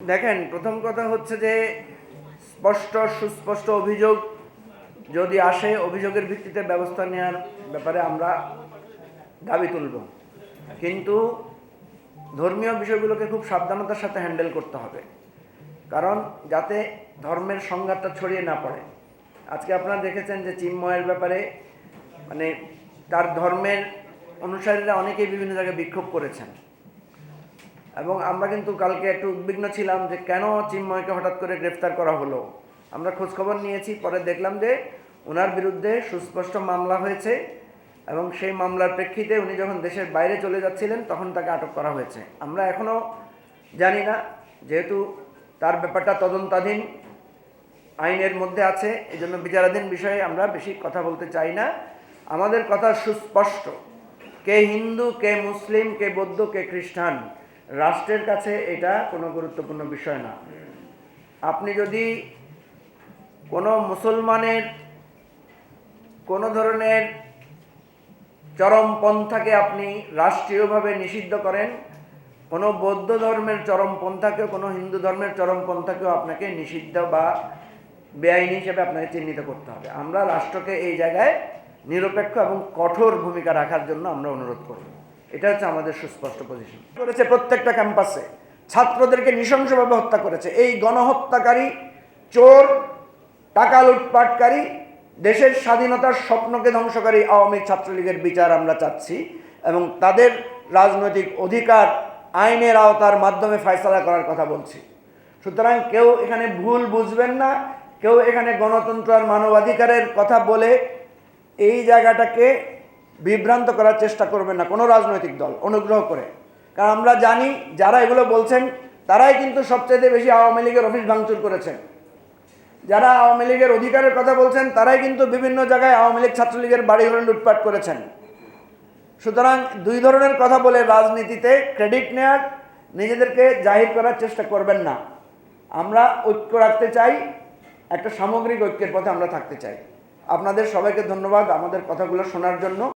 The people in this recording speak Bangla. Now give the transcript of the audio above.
দেখেন, প্রথম কথা হচ্ছে যে স্পষ্ট, সুস্পষ্ট অভিযোগ যদি আসে, অভিযোগের ভিত্তিতে ব্যবস্থা নেওয়ার ব্যাপারে আমরা দাবি তুলব। কিন্তু ধর্মীয় বিষয়গুলোকে খুব সাবধানতার সাথে হ্যান্ডেল করতে হবে। কারণ যাতে ধর্মের সংঘাতটা ছড়িয়ে না পড়ে। আজকে আপনারা দেখেছেন যে চিন্ময়ের ব্যাপারে মানে তার ধর্মের অনুসারীরা অনেকেই বিভিন্ন জায়গায় বিক্ষোভ করেছেন। এবং আমরা কিন্তু কালকে একটু উদ্বিগ্ন ছিলাম যে কেন চিন্ময়কে হঠাৎ করে গ্রেফতার করা হলো। আমরা খোঁজখবর নিয়েছি, পরে দেখলাম যে ওনার বিরুদ্ধে সুস্পষ্ট মামলা হয়েছে এবং সেই মামলার প্রেক্ষিতে উনি যখন দেশের বাইরে চলে যাচ্ছিলেন, তখন তাকে আটক করা হয়েছে। আমরা এখনও জানি না, যেহেতু তার ব্যাপারটা তদন্তাধীন, আইনের মধ্যে আছে এই জন্য বিচারাধীন বিষয়ে আমরা বেশি কথা বলতে চাই না। আমাদের কথা সুস্পষ্ট। কে হিন্দু, কে মুসলিম, কে বৌদ্ধ, কে খ্রিস্টান রাষ্ট্রের কাছে এটা কোনো গুরুত্বপূর্ণ বিষয় না। আপনি যদি কোনো মুসলমানের কোনো ধরনের চরমপন্থাকে আপনি রাষ্ট্রীয়ভাবে নিষিদ্ধ করেন, কোনো বৌদ্ধ ধর্মের চরমপন্থাকেও, কোনো হিন্দু ধর্মের চরমপন্থাকেও আপনাকে নিষিদ্ধ বা বেআইনি হিসেবে আপনাকে চিহ্নিত করতে হবে। আমরা রাষ্ট্রকে এই জায়গায় নিরপেক্ষ এবং কঠোর ভূমিকা রাখার জন্য আমরা অনুরোধ করব। এটা হচ্ছে আমাদের সুস্পষ্ট পজিশন করেছে প্রত্যেকটা ক্যাম্পাসে ছাত্রদেরকে নৃশংসভাবে হত্যা করেছে। এই গণহত্যাকারী, চোর, টাকা লুটপাটকারী, দেশের স্বাধীনতার স্বপ্নকে ধ্বংসকারী আওয়ামী ছাত্রলীগের বিচার আমরা চাচ্ছি এবং তাদের রাজনৈতিক অধিকার আইনের আওতার মাধ্যমে ফয়সলা করার কথা বলছি। সুতরাং কেউ এখানে ভুল বুঝবেন না। কেউ এখানে গণতন্ত্র আর মানবাধিকারের কথা বলে এই জায়গাটাকে বিভ্রান্ত করার চেষ্টা করবেন না, কোনো রাজনৈতিক দল, অনুগ্রহ করে। কারণ আমরা জানি যারা এগুলো বলছেন, তারাই কিন্তু সবচেয়ে বেশি আওয়ামী লীগের অফিস ভাঙচুর করেছেন যারা আওয়ামী লীগের অধিকারের কথা বলছেন, তারাই কিন্তু বিভিন্ন জায়গায় আওয়ামী লীগ ছাত্রলীগের বাড়িঘরে লুটপাট করেছেন। সুতরাং দুই ধরনের কথা বলে রাজনীতিতে ক্রেডিট নেয়ার, নিজেদেরকে জাহির করার চেষ্টা করবেন না। আমরা ঐক্য রাখতে চাই, একটা সামগ্রিক ঐক্যের পথে আমরা থাকতে চাই। আপনাদের সবাইকে ধন্যবাদ আমাদের কথাগুলো শোনার জন্য।